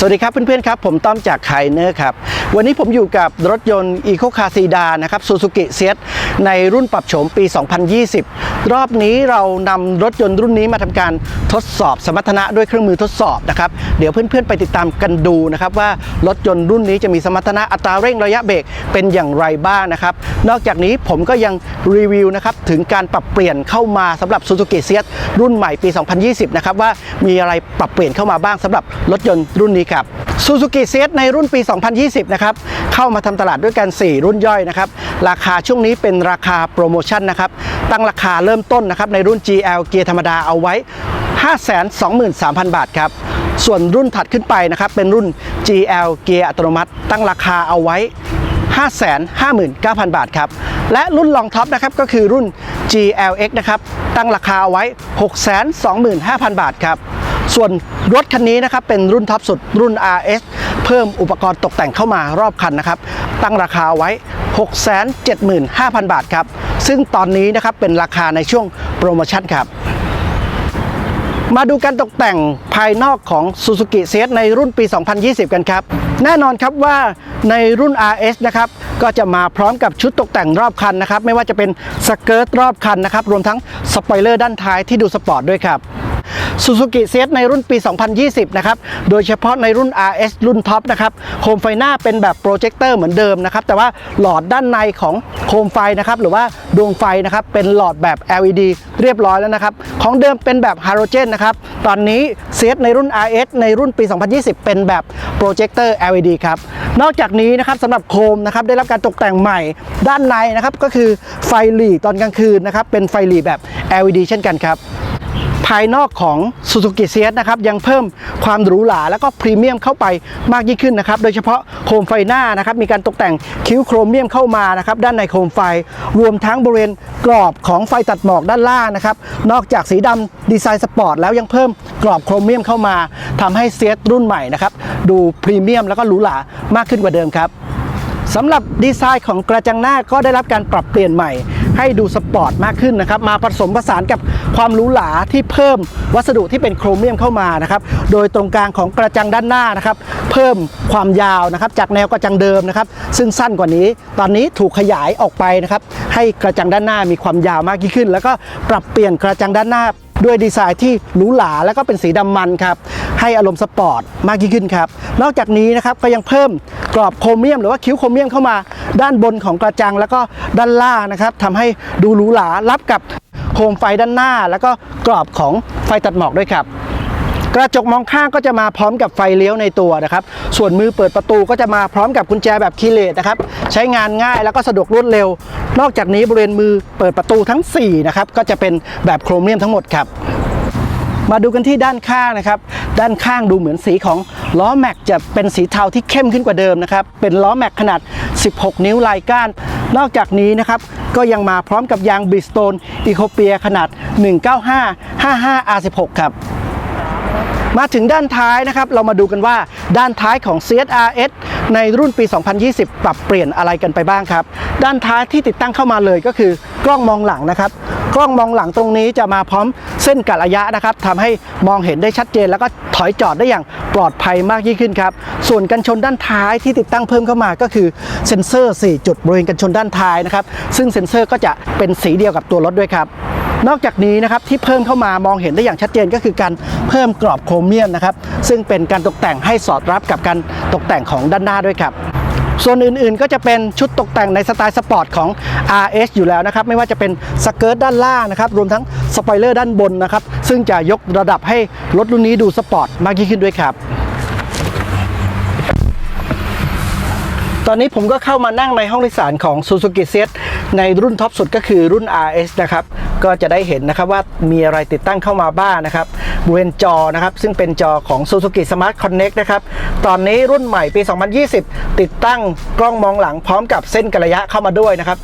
สวัสดีครับเพื่อนๆครับ ผมต้อมจากไคเนอร์ครับ วันนี้ผมอยู่กับรถยนต์อีโคคาซีดานะครับซูซูกิเซียในรุ่นปรับโฉมปี 2020 รอบนี้เรานำรถยนต์รุ่นนี้มาทำการทดสอบสมรรถนะด้วยเครื่องมือทดสอบนะครับ เดี๋ยวเพื่อนๆไปติดตามกันดูนะครับ ว่ารถยนต์รุ่นนี้จะมีสมรรถนะอัตราเร่งระยะเบรกเป็นอย่างไรบ้างนะครับ นอกจากนี้ผมก็ยังรีวิวนะครับถึงการปรับเปลี่ยนเข้ามาสำหรับซูซูกิเซียรุ่นใหม่ปี 2020 นะครับว่ามีอะไรปรับเปลี่ยนเข้ามาบ้างสำหรับรถยนต์รุ่นนี้ครับซูซูกิเซียในรุ่นปี 2020นะครับ เข้ามาทำตลาดด้วยกัน 4 รุ่นย่อยนะครับ ราคาช่วงนี้เป็นราคาโปรโมชั่นนะครับ ตั้งราคาเริ่มต้นนะครับในรุ่น GL เกียร์ธรรมดาเอาไว้ 523,000 บาทครับ ส่วนรุ่นถัดขึ้นไปนะครับเป็นรุ่น GL เกียร์อัตโนมัติ ตั้งราคาเอาไว้ 559,000 บาทครับ และรุ่นรองท็อปนะครับก็คือรุ่น GLX นะครับ ตั้งราคาเอาไว้ 625,000 บาทครับ ส่วนรถคันนี้นะครับเป็นรุ่นท็อปสุดรุ่น RS เพิ่มอุปกรณ์ตกแต่งเข้ามารอบคันนะครับ ตั้งราคาไว้ 675,000 บาทครับ ซึ่งตอนนี้นะครับเป็นราคาในช่วงโปรโมชั่นครับมาดูการตกแต่งภายนอกของ Suzuki c ในรุ่นปี 2020 กันครับ แน่นอนครับว่าในรุ่น RS นะครับก็จะมาพร้อมกับชุดตกแต่งรอบคันนะครับ ไม่ว่าจะเป็นสเกิร์ตรอบคันนะครับ รวมทั้งสปอยเลอร์ด้านท้ายที่ดูสปอร์ตด้วยครับ Suzuki c ในรุ่นปี 2020 นะครับ โดยเฉพาะในรุ่น RS รุ่นท็อปนะครับ โคมไฟหน้าเป็นแบบโปรเจคเตอร์เหมือนเดิมนะครับ แต่ว่าหลอดด้านในของโคมไฟนะครับ หรือว่าดวงไฟนะครับ เป็นหลอดแบบ LED เรียบร้อยแล้วนะครับ ของเดิมเป็นแบบฮาโลเจนนะครับ ตอนนี้เซตในรุ่น RS ในรุ่นปี 2020 เป็นแบบโปรเจคเตอร์ LED ครับ นอกจากนี้นะครับสำหรับโคมนะครับได้รับการตกแต่งใหม่ด้านในนะครับก็คือไฟหลีตอนกลางคืนนะครับเป็นไฟหลีแบบ LED เช่นกันครับ ภายนอกของ Suzuki c นะครับยังเพิ่มความหรูหราแล้วก็พรีเมียมเข้าไปมากยิ่งขึ้นนะครับโดยเฉพาะโคมไฟหน้านะครับมีการตกแต่งคิ้วโครเมียมเข้ามานะครับด้านในโคมไฟ รวมทั้งบริเวณกรอบของไฟตัดหมอกด้านล่างนะครับนอกจากสีดำดีไซน์สปอร์ตแล้วยังเพิ่มกรอบโครเมียมเข้ามาทำให้เซตรุ่นใหม่นะครับดูพรีเมียมแล้วก็หรูหรามากขึ้นกว่าเดิมครับสำหรับดีไซน์ของกระจังหน้าก็ได้รับการปรับเปลี่ยนใหม่ ให้ดูสปอร์ตมากขึ้นนะครับ มาผสมผสานกับความหรูหราที่เพิ่มวัสดุที่เป็นโครเมียมเข้ามานะครับ โดยตรงกลางของกระจังด้านหน้านะครับ เพิ่มความยาวนะครับ จากแนวกระจังเดิมนะครับ ซึ่งสั้นกว่านี้ ตอนนี้ถูกขยายออกไปนะครับ ให้กระจังด้านหน้ามีความยาวมากยิ่งขึ้น แล้วก็ปรับเปลี่ยนกระจังด้านหน้าด้วยดีไซน์ที่หรูหราแล้วก็เป็นสีดำมันครับ ให้อารมณ์สปอร์ตมากยิ่งขึ้นครับ นอกจากนี้นะครับก็ยังเพิ่มกรอบโครเมียมหรือว่าคิ้วโครเมียมเข้ามา ด้านบนของกระจังแล้วก็ด้านล่างนะครับทำให้ดูหรูหรารับกับโคมไฟด้านหน้า แล้วก็กรอบของไฟตัดหมอกด้วยครับกระจกมองข้างก็จะมาพร้อมกับไฟเลี้ยวในตัวนะครับ ส่วนมือเปิดประตูก็จะมาพร้อมกับกุญแจแบบคีย์เลสนะครับ ใช้งานง่ายแล้วก็สะดวกรวดเร็ว นอกจากนี้บริเวณมือเปิดประตูทั้ง 4 นะครับ ก็จะเป็นแบบโครเมียมทั้งหมดครับ มาดูกันที่ด้านข้างนะครับ ด้านข้างดูเหมือนสีของล้อแม็กจะเป็นสีเทาที่เข้มขึ้นกว่าเดิมนะครับ เป็นล้อแม็กขนาด 16 นิ้วลายก้าน นอกจากนี้นะครับ ก็ยังมาพร้อมกับยางบิสโตนอีโคเปียขนาด 195 55 R16 ครับ มาถึงด้านท้ายนะครับ เรามาดูกันว่าด้านท้ายของ CSRS ในรุ่นปี 2020 ปรับเปลี่ยนอะไรกันไปบ้างครับ ด้านท้ายที่ติดตั้งเข้ามาเลยก็คือกล้องมองหลังนะครับ กล้องมองหลังตรงนี้จะมาพร้อมเส้นกัดระยะนะครับทำให้มองเห็นได้ชัดเจน แล้วก็ถอยจอดได้อย่างปลอดภัยมากยิ่งขึ้นครับ ส่วนกันชนด้านท้ายที่ติดตั้งเพิ่มเข้ามาก็คือเซ็นเซอร์ 4 จุดบริเวณกันชนด้านท้ายนะครับ ซึ่งเซ็นเซอร์ก็จะเป็นสีเดียวกับตัวรถด้วยครับ นอกจากนี้นะครับที่เพิ่มเข้ามามองเห็นได้อย่างชัดเจนก็คือการเพิ่มกรอบโครเมียมนะครับซึ่งเป็นการตกแต่งให้สอดรับกับการตกแต่งของด้านหน้าด้วยครับส่วนอื่นๆ ก็จะเป็นชุดตกแต่งในสไตล์สปอร์ตของ RS อยู่แล้วนะครับ ไม่ว่าจะเป็นสเกิร์ตด้านล่างนะครับ รวมทั้งสปอยเลอร์ด้านบนนะครับ ซึ่งจะยกระดับให้รถรุ่นนี้ดูสปอร์ตมากยิ่งขึ้นด้วยครับ ตอนนี้ผมก็เข้ามานั่งในห้องโดยสารของ Suzuki Set ในรุ่นท็อปสุดก็คือรุ่น RS นะครับ ก็จะได้เห็นนะครับว่ามีอะไรติดตั้งเข้ามาบ้างนะครับบริเวณจอนะครับ ซึ่งเป็นจอของ Suzuki Smart Connect นะครับ ตอนนี้รุ่นใหม่ปี 2020 ติดตั้งกล้องมองหลังพร้อมกับเส้นกระยะเข้ามาด้วยนะครับ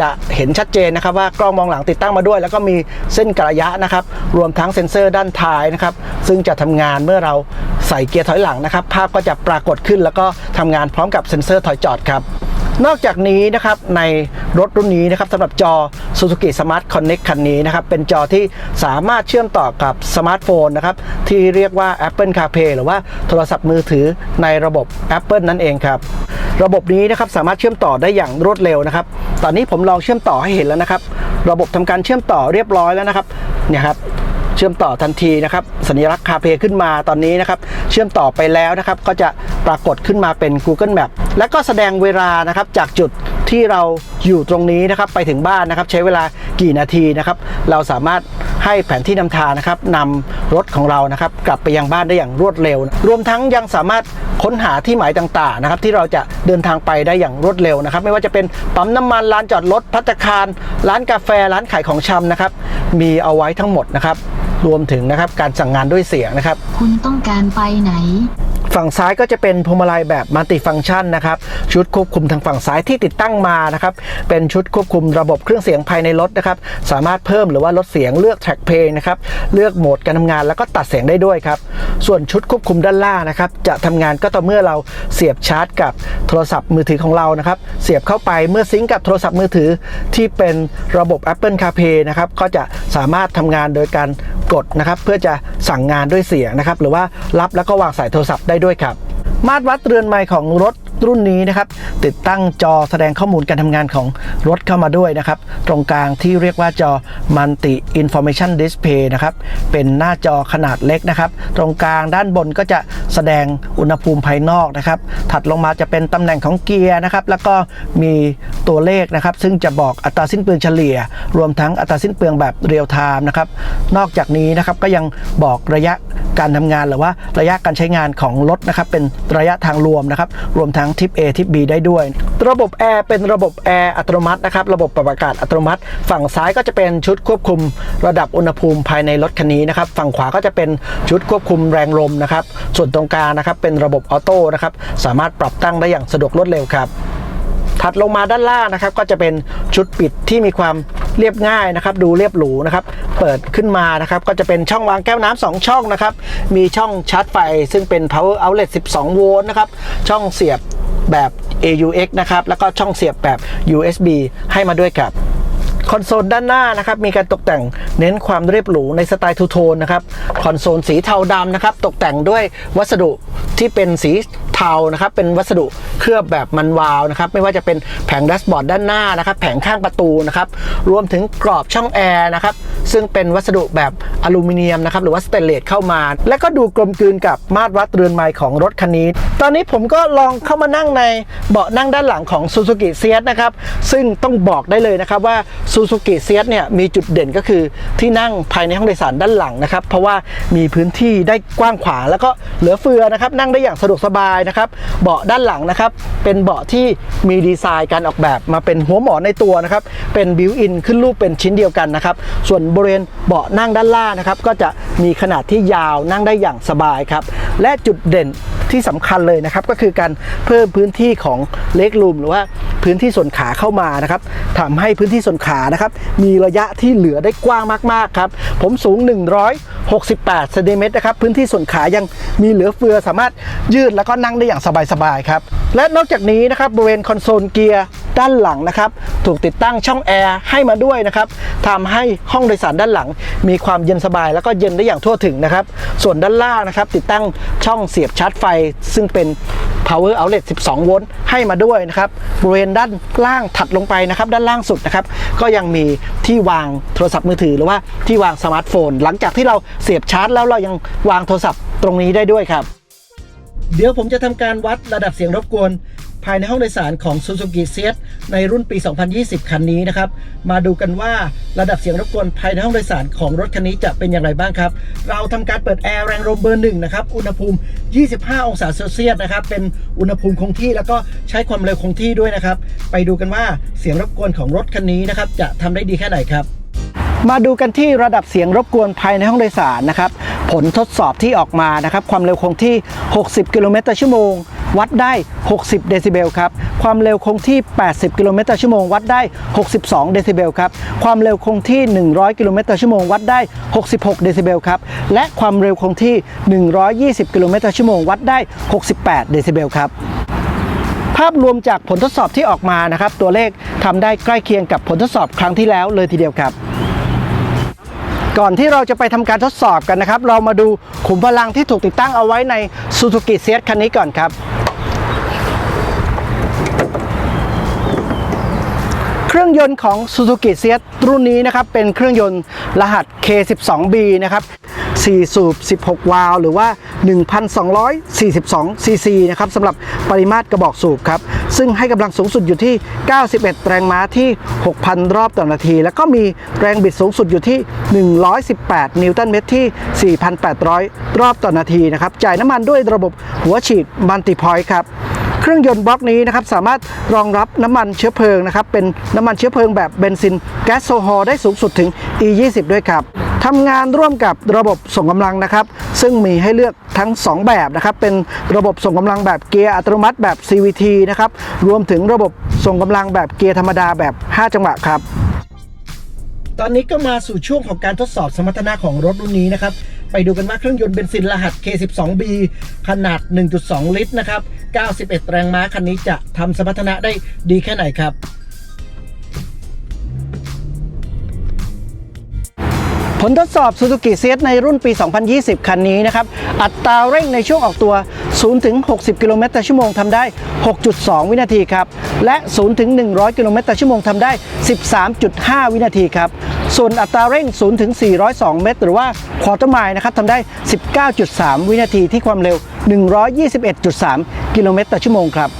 จะเห็นชัดเจนนะครับว่ากล้องมองหลังติดตั้งมาด้วย แล้วก็มีเส้นกระยะนะครับ รวมทั้งเซ็นเซอร์ด้านท้ายนะครับ ซึ่งจะทำงานเมื่อเราใส่เกียร์ถอยหลังนะครับ ภาพก็จะปรากฏขึ้น แล้วก็ทำงานพร้อมกับเซ็นเซอร์ถอยจอดครับนอกจากนี้นะครับในรถรุ่นนี้นะครับสำหรับจอ Suzuki Smart Connect คันนี้นะครับเป็นจอที่สามารถเชื่อมต่อกับสมาร์ทโฟนนะครับที่เรียกว่า Apple CarPlay หรือว่าโทรศัพท์มือถือในระบบ Apple นั่นเองครับ ระบบนี้นะครับสามารถเชื่อมต่อได้อย่างรวดเร็วนะครับ อนนี้ผมลองเชื่อมต่อให้เห็นแล้วนะครับ ระบบทำการเชื่อมต่อเรียบร้อยแล้วนะครับเนี่ยครับเชื่อมต่อทันทีนะครับสัญลักษณ์คาเพขึ้นมาตอนนี้นะครับ เชื่อมต่อไปแล้วนะครับ ก็จะปรากฏขึ้นมาเป็น Google Map และก็แสดงเวลานะครับจากจุด ที่เราอยู่ตรงนี้นะครับไปถึงบ้านนะครับ ใช้เวลากี่นาทีนะครับ เราสามารถให้แผนที่นำทางนะครับนำรถของเรานะครับ กลับไปยังบ้านได้อย่างรวดเร็ว รวมทั้งยังสามารถค้นหาที่หมายต่างๆนะครับ ที่เราจะเดินทางไปได้อย่างรวดเร็วนะครับ ไม่ว่าจะเป็นปั๊มน้ำมันร้านจอดรถพัตคาร ร้านกาแฟร้านขายของชำนะครับ มีเอาไว้ทั้งหมดนะครับ รวมถึงนะครับการสั่งงานด้วยเสียงนะครับ คุณต้องการไปไหน ฝั่งซ้ายก็จะเป็นพวงมาลัยแบบมัลติฟังก์ชันนะครับชุดควบคุมทางฝั่งซ้ายที่ติดตั้งมานะครับเป็นชุดควบคุมระบบเครื่องเสียงภายในรถนะครับสามารถเพิ่มหรือว่าลดเสียงเลือกแทร็กเพลงนะครับเลือกโหมดการทำงานแล้วก็ตัดเสียงได้ด้วยครับส่วนชุดควบคุมด้านล่างนะครับจะทำงานก็ต่อเมื่อเราเสียบชาร์จ กับโทรศัพท์มือถือของเรานะครับเสียบเข้าไปเมื่อซิงก์กับโทรศัพท์มือถือที่เป็นระบบ Apple CarPlay นะครับก็จะสามารถทำงานโดยการ กดนะครับเพื่อจะสั่งงานด้วยเสียงนะครับหรือว่ารับแล้วก็วางสายโทรศัพท์ได้ด้วยครับมาตรวัดเรือนไมล์ของรถ รุ่นนี้นะครับติดตั้งจอแสดงข้อมูลการทำงานของรถเข้ามาด้วยนะครับ ตรงกลางที่เรียกว่าจอ Multi Information Display นะครับเป็นหน้าจอขนาดเล็กนะครับ ตรงกลางด้านบนก็จะแสดงอุณหภูมิภายนอกนะครับ ถัดลงมาจะเป็นตำแหน่งของเกียร์นะครับ แล้วก็มีตัวเลขนะครับ ซึ่งจะบอกอัตราสิ้นเปลืองเฉลี่ย รวมทั้งอัตราสิ้นเปลืองแบบเรียลไทม์นะครับ นอกจากนี้นะครับก็ยังบอกระยะ การทำงานหรือว่าระยะการใช้งานของรถนะครับเป็นระยะทางรวมนะครับรวมทั้งทิป A ทิป B ได้ด้วย ระบบแอร์เป็นระบบแอร์อัตโนมัตินะครับระบบปรับอากาศอัตโนมัติ ฝั่งซ้ายก็จะเป็นชุดควบคุมระดับอุณหภูมิภายในรถคันนี้นะครับฝั่งขวาก็จะเป็นชุดควบคุมแรงลมนะครับส่วนตรงกลางนะครับเป็นระบบออโต้นะครับสามารถปรับตั้งได้อย่างสะดวกรวดเร็วครับถัดลงมาด้านล่างนะครับก็จะเป็นชุดปิดที่มีความ เรียบง่ายนะครับ ดูเรียบหรูนะครับ เปิดขึ้นมานะครับ ก็จะเป็นช่องวางแก้วน้ำสองช่องนะครับ มีช่องชาร์จไฟ ซึ่งเป็น power outlet 12 โวลต์นะครับ ช่องเสียบแบบ AUX นะครับ แล้วก็ช่องเสียบแบบ USB ให้มาด้วยครับคอนโซลด้านหน้านะครับมีการตกแต่งเน้นความเรียบหรูในสไตล์ทูโทนนะครับคอนโซลสีเทาดำนะครับตกแต่งด้วยวัสดุที่เป็นสี เทานะครับเป็นวัสดุเคลือบแบบมันวาวนะครับไม่ว่าจะเป็นแผงแดชบอร์ดด้านหน้านะครับแผงข้างประตูนะครับรวมถึงกรอบช่องแอร์นะครับซึ่งเป็นวัสดุแบบอลูมิเนียมนะครับหรือว่าสเตนเลสเข้ามา และก็ดูกลมกลืนกับมาตรวัดเรือนไมล์ของรถคันนี้ ตอนนี้ผมก็ลองเข้ามานั่งในเบาะนั่งด้านหลังของ Suzuki s i e t นะครับซึ่งต้องบอกได้เลยนะครับว่า Suzuki s i e t เนี่ยมีจุดเด่นก็คือที่นั่งภายในห้องโดยสารด้านหลังนะครับเพราะว่ามีพื้นที่ได้กว้างขวางแล้วก็เหลือเฟือนะครับนั่งได้อย่างสะดวกสบายนะครับเบาะด้านหลังนะครับเป็นเบาะที่มีดีไซน์การออกแบบมาเป็นหัวหมอนในตัวนะครับเป็นบิวอินขึ้นรูปเป็นชิ้นเดียวกันนะครับส่วนบริเวณเบาะนั่งด้านล่างนะครับก็จะมีขนาดที่ยาวนั่งได้อย่างสบายครับและจุดเด่นที่สำคัญเลยนะครับก็คือการเพิ่มพื้นที่ของเล็กรูมหรือว่าพื้นที่ส่วนขาเข้ามานะครับทำให้พื้นที่ส่วนขานะครับมีระยะที่เหลือได้กว้างมากๆครับผมสูง 68เซนติเมตรนะครับพื้นที่ส่วนขายังมีเหลือเฟือสามารถยืดแล้วก็นั่งได้อย่างสบายๆครับและนอกจากนี้นะครับบริเวณคอนโซลเกียร์ ด้านหลังนะครับ ถูกติดตั้งช่องแอร์ให้มาด้วยนะครับทำให้ห้องโดยสารด้านหลัง มีความเย็นสบายแล้วก็เย็นได้อย่างทั่วถึงนะครับ ส่วนด้านล่างนะครับ ติดตั้งช่องเสียบชาร์จไฟ ซึ่งเป็น power outlet 12 โวลต์ให้มาด้วยนะครับ บริเวณด้านล่างถัดลงไปนะครับ ด้านล่างสุดนะครับ ก็ยังมีที่วางโทรศัพท์มือถือหรือว่าที่วางสมาร์ทโฟน หลังจากที่เราเสียบชาร์จ แล้วเรายังวางโทรศัพท์ตรงนี้ได้ด้วยครับ เดี๋ยวผมจะทำการวัดระดับเสียงรบกวน ภายในห้องโดยสารของ Suzuki s i e t ในรุ่นปี 2020 คันนี้นะครับ มาดูกันว่าระดับเสียงรบกวนภายในห้องโดยสารของรถคันนี้จะเป็นอย่างไรบ้างครับ เราทำการเปิดแอร์แรงลมเบอร์หนึ่งนะครับ อุณหภูมิ 25 องศาเซลเซียสนะครับ เป็นอุณหภูมิคงที่แล้วก็ใช้ความเร็วคงที่ด้วยนะครับ ไปดูกันว่าเสียงรบกวนของรถคันนี้นะครับจะทำได้ดีแค่ไหนครับมาดูกันที่ระดับเสียงรบกวนภายในห้องโดยสารนะครับ ผลทดสอบที่ออกมานะครับ ความเร็วคงที่ 60 กิโลเมตรต่อชั่วโมง วัดได้ 60 เดซิเบลครับ ความเร็วคงที่ 80 กิโลเมตรต่อชั่วโมงวัดได้ 62 เดซิเบลครับ ความเร็วคงที่ 100 กิโลเมตรต่อชั่วโมงวัดได้ 66 เดซิเบลครับ และความเร็วคงที่ 120 กิโลเมตรต่อชั่วโมงวัดได้ 68 เดซิเบลครับภาพรวมจากผลทดสอบที่ออกมานะครับ ตัวเลขทำได้ใกล้เคียงกับผลทดสอบครั้งที่แล้วเลยทีเดียวครับ ก่อนที่เราจะไปทำการทดสอบกันนะครับ เรามาดูขุมพลังที่ถูกติดตั้งเอาไว้ใน Suzuki CS คันนี้ก่อนครับ เค รื่องยนต์ของ Suzuki CS รุ่นนี้นะครับ เป็นเครื่องยนต์รหัส K12B นะครับ 4 สูบ 16 วาล์วหรือว่า 1,242 ซีซีนะครับสำหรับปริมาตรกระบอกสูบครับ ซึ่งให้กำลังสูงสุดอยู่ที่ 91 แรงม้าที่ 6,000 รอบต่อนาที แล้วก็มีแรงบิดสูงสุดอยู่ที่ 118 นิวตันเมตรที่ 4,800 รอบต่อนาทีนะครับ จ่ายน้ำมันด้วยระบบหัวฉีดมัลติพอยต์ครับ เครื่องยนต์บล็อกนี้นะครับสามารถรองรับน้ำมันเชื้อเพลิงนะครับเป็นน้ำมันเชื้อเพลิงแบบเบนซินแก๊สโซฮอลได้สูงสุดถึง E20 ด้วยครับทำงานร่วมกับระบบส่งกำลังนะครับ ซึ่งมีให้เลือกทั้ง 2 แบบนะครับ เป็นระบบส่งกำลังแบบเกียร์อัตโนมัติแบบ CVT นะครับ รวมถึงระบบส่งกำลังแบบเกียร์ธรรมดาแบบ 5 จังหวะครับ ตอนนี้ก็มาสู่ช่วงของการทดสอบสมรรถนะของรถรุ่นนี้นะครับ ไปดูกันว่าเครื่องยนต์เบนซินรหัส K12B ขนาด 1.2 ลิตรนะครับ91 แรงม้าคันนี้จะทำสมรรถนะได้ดีแค่ไหนครับ ลทดสอบ Suzuki CS ในรุ่นปี 2020 คันนี้นะครับ อัตราเร่งในช่วงออกตัว 0 ถึง 60 กิโลเมตรต่อชั่วโมงทำได้ 6.2 วินาทีครับ และ 0 ถึง 100 กิโลเมตรต่อชั่วโมงทำได้ 13.5 วินาทีครับ ส่วนอัตราเร่ง 0 ถึง 402 เมตร หรือว่าควอเตอร์ไมล์นะครับทำได้ 19.3 วินาทีที่ความเร็ว 121.3 กิโลเมตรต่อชั่วโมงครับ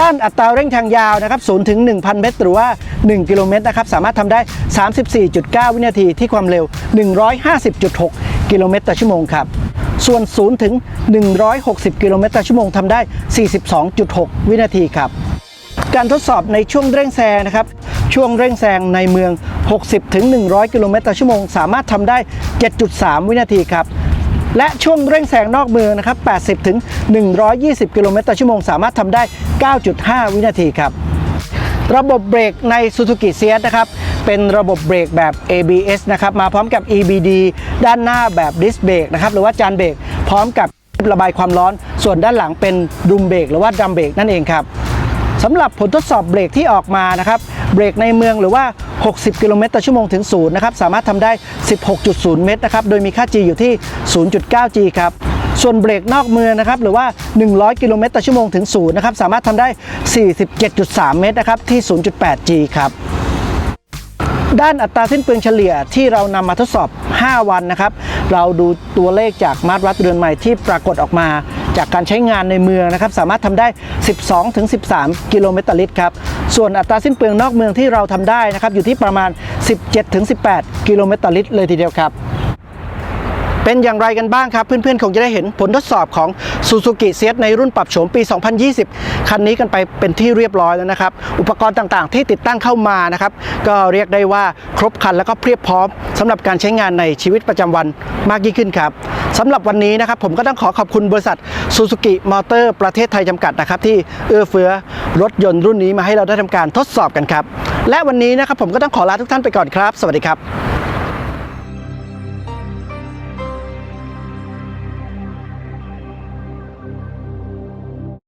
ด้านอัตราเร่งทางยาวนะครับ0ถึง 1,000 เมตร หรือว่า 1 กิโลเมตรนะครับสามารถทำได้ 34.9 วินาทีที่ความเร็ว 150.6 กิโลเมตรต่อชั่วโมงครับส่วน 0 ถึง 160 กิโลเมตรต่อชั่วโมงทำได้ 42.6 วินาทีครับ การทดสอบในช่วงเร่งแซงนะครับ ช่วงเร่งแซงในเมือง 60 ถึง 100 กิโลเมตรต่อชั่วโมง สามารถทำได้ 7.3 วินาทีครับ และช่วงเร่งแซงนอกเมืองนะครับ 80 ถึง 120 กิโลเมตรต่อชั่วโมง สามารถทำได้ 9.5 วินาทีครับ ระบบเบรกใน Suzuki CS นะครับ เป็นระบบเบรกแบบ ABS นะครับ มาพร้อมกับ EBD ด้านหน้าแบบดิสเบรกนะครับ หรือว่าจานเบรกพร้อมกับระบายความร้อน ส่วนด้านหลังเป็นดุมเบรกหรือว่าดัมเบรกนั่นเองครับ สำหรับผลทดสอบเบรกที่ออกมานะครับเบรกในเมืองหรือว่า 60 กิโลเมตรต่อชั่วโมงถึงศูนย์นะครับสามารถทำได้ 16.0 เมตรนะครับโดยมีค่า G อยู่ที่ 0.9 G ครับส่วนเบรกนอกเมืองนะครับหรือว่า 100 กิโลเมตรต่อชั่วโมงถึงศูนย์นะครับสามารถทำได้ 47.3 เมตรนะครับที่ 0.8 G ครับด้านอัตราสิ้นเปลืองเฉลี่ยที่เรานำมาทดสอบ 5 วันนะครับ เราดูตัวเลขจากมาตรวัดเรือนใหม่ที่ปรากฏออกมา จากการใช้งานในเมืองนะครับสามารถทำได้ 12-13 กิโลเมตรต่อลิตรครับส่วนอัตราสิ้นเปลืองนอกเมืองที่เราทำได้นะครับอยู่ที่ประมาณ 17-18 กิโลเมตรต่อลิตรเลยทีเดียวครับ เป็นอย่างไรกันบ้างครับ เพื่อนๆ คงจะได้เห็นผลทดสอบของ Suzuki CS ในรุ่นปรับโฉมปี 2020 คันนี้กันไปเป็นที่เรียบร้อยแล้วนะครับ อุปกรณ์ต่างๆ ที่ติดตั้งเข้ามานะครับ ก็เรียกได้ว่าครบครันแล้วก็เพียบพร้อมสำหรับการใช้งานในชีวิตประจำวันมากยิ่งขึ้นครับสำหรับวันนี้นะครับผมก็ต้องขอขอบคุณบริษัท Suzuki Motor ประเทศไทยจำกัดนะครับที่เอื้อเฟื้อรถยนต์รุ่นนี้มาให้เราได้ทำการทดสอบกันครับ และวันนี้นะครับผมก็ต้องขอลาทุกท่านไปก่อนครับ สวัสดีครับ